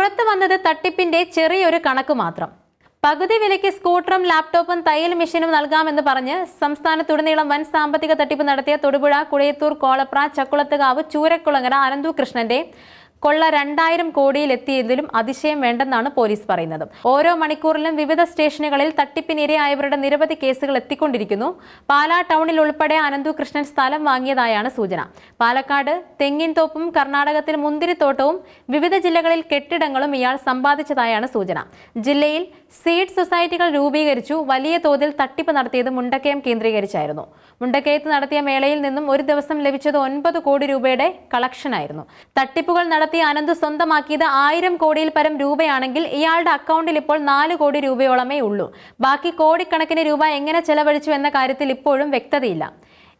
പുറത്തു വന്നത് തട്ടിപ്പിന്റെ ചെറിയൊരു കണക്ക് മാത്രം. പകുതി വിലയ്ക്ക് സ്കൂട്ടറും ലാപ്ടോപ്പും തയ്യൽ മെഷീനും നൽകാമെന്ന് പറഞ്ഞ് സംസ്ഥാനത്തുടനീളം വൻ സാമ്പത്തിക തട്ടിപ്പ് നടത്തിയ തൊടുപുഴ കുഴയത്തൂർ കോളപ്ര ചക്കുളത്തുകാവ് ചൂരക്കുളങ്ങര അനന്തു കൃഷ്ണന്റെ കൊള്ള രണ്ടായിരം കോടിയിലെത്തിയതിലും അതിശയം വേണ്ടെന്നാണ് പോലീസ് പറയുന്നത്. ഓരോ മണിക്കൂറിലും വിവിധ സ്റ്റേഷനുകളിൽ തട്ടിപ്പിനിരയായവരുടെ നിരവധി കേസുകൾ എത്തിക്കൊണ്ടിരിക്കുന്നു. പാലാ ടൗണിൽ ഉൾപ്പെടെ അനന്തു കൃഷ്ണൻ സ്ഥലം വാങ്ങിയതായാണ് സൂചന. പാലക്കാട് തെങ്ങിൻതോപ്പും കർണാടകത്തിൽ മുന്തിരിത്തോട്ടവും വിവിധ ജില്ലകളിൽ കെട്ടിടങ്ങളും ഇയാൾ സമ്പാദിച്ചതായാണ് സൂചന. ജില്ലയിൽ സീഡ് സൊസൈറ്റികൾ രൂപീകരിച്ചു വലിയ തോതിൽ തട്ടിപ്പ് നടത്തിയത് മുണ്ടക്കയം കേന്ദ്രീകരിച്ചായിരുന്നു. മുണ്ടക്കയത്ത് നടത്തിയ മേളയിൽ നിന്നും ഒരു ദിവസം ലഭിച്ചത് ഒൻപത് കോടി രൂപയുടെ കളക്ഷനായിരുന്നു. തട്ടിപ്പുകൾ നടത്തി അനന്ത് സ്വന്തമാക്കിയത് ആയിരം കോടിയിൽ പരം രൂപയാണെങ്കിൽ ഇയാളുടെ അക്കൗണ്ടിൽ ഇപ്പോൾ നാല് കോടി രൂപയോളമേ ഉള്ളൂ. ബാക്കി കോടിക്കണക്കിന് രൂപ എങ്ങനെ ചെലവഴിച്ചു എന്ന കാര്യത്തിൽ ഇപ്പോഴും വ്യക്തതയില്ല.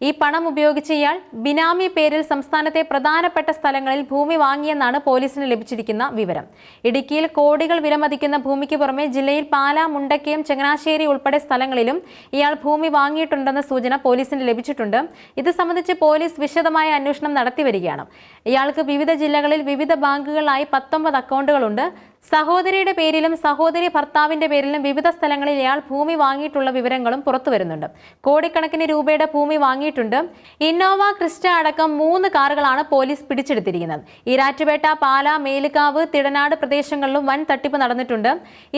ഈ പണം ഉപയോഗിച്ച് ഇയാൾ ബിനാമി പേരിൽ സംസ്ഥാനത്തെ പ്രധാനപ്പെട്ട സ്ഥലങ്ങളിൽ ഭൂമി വാങ്ങിയെന്നാണ് പോലീസിന് ലഭിച്ചിരിക്കുന്ന വിവരം. ഇടുക്കിയിൽ കോടികൾ വിലമതിക്കുന്ന ഭൂമിക്ക് പുറമെ ജില്ലയിൽ പാലാ മുണ്ടക്കയം ചങ്ങനാശ്ശേരി ഉൾപ്പെടെ സ്ഥലങ്ങളിലും ഇയാൾ ഭൂമി വാങ്ങിയിട്ടുണ്ടെന്ന സൂചന പോലീസിന് ലഭിച്ചിട്ടുണ്ട്. ഇത് സംബന്ധിച്ച് പോലീസ് വിശദമായ അന്വേഷണം നടത്തിവരികയാണ് ഇയാൾക്ക് വിവിധ ജില്ലകളിൽ വിവിധ ബാങ്കുകളിലായി പത്തൊമ്പത് അക്കൗണ്ടുകളുണ്ട്. സഹോദരിയുടെ പേരിലും സഹോദരി ഭർത്താവിന്റെ പേരിലും വിവിധ സ്ഥലങ്ങളിൽ ഇയാൾ ഭൂമി വാങ്ങിയിട്ടുള്ള വിവരങ്ങളും പുറത്തു വരുന്നുണ്ട്. കോടിക്കണക്കിന് രൂപയുടെ ഭൂമി വാങ്ങിയിട്ടുണ്ട്. ഇന്നോവ ക്രിസ്റ്റ അടക്കം മൂന്ന് കാറുകളാണ് പോലീസ് പിടിച്ചെടുത്തിരിക്കുന്നത്. ഇരാറ്റുപേട്ട പാല മേലുകാവ് തിടനാട് പ്രദേശങ്ങളിലും വൻ തട്ടിപ്പ് നടന്നിട്ടുണ്ട്.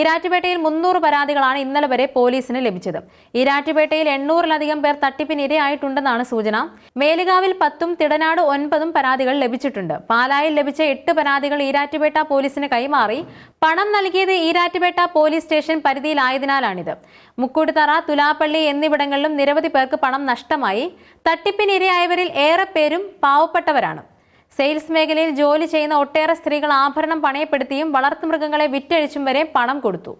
ഇരാറ്റുപേട്ടയിൽ മുന്നൂറ് പരാതികളാണ് ഇന്നലെ വരെ പോലീസിന് ലഭിച്ചത്. ഇരാറ്റുപേട്ടയിൽ എണ്ണൂറിലധികം പേർ തട്ടിപ്പിനിരയായിട്ടുണ്ടെന്നാണ് സൂചന. മേലുകാവിൽ പത്തും തിടനാട് ഒൻപതും പരാതികൾ ലഭിച്ചിട്ടുണ്ട്. പാലായിൽ ലഭിച്ച എട്ട് പരാതികൾ ഈരാറ്റുപേട്ട പോലീസിന് കൈമാറി. പണം നൽകിയത് ഈരാറ്റുപേട്ട പോലീസ് സ്റ്റേഷൻ പരിധിയിലായതിനാലാണിത്. മുക്കൂട്ടുതറ തുലാപ്പള്ളി എന്നിവിടങ്ങളിലും നിരവധി പേർക്ക് പണം നഷ്ടമായി. തട്ടിപ്പിനിരയായവരിൽ ഏറെ പേരും പാവപ്പെട്ടവരാണ്. സെയിൽസ് മേഖലയിൽ ജോലി ചെയ്യുന്ന ഒട്ടേറെ സ്ത്രീകൾ ആഭരണം പണയപ്പെടുത്തിയും വളർത്തുമൃഗങ്ങളെ വിറ്റഴിച്ചും വരെ പണം കൊടുത്തു.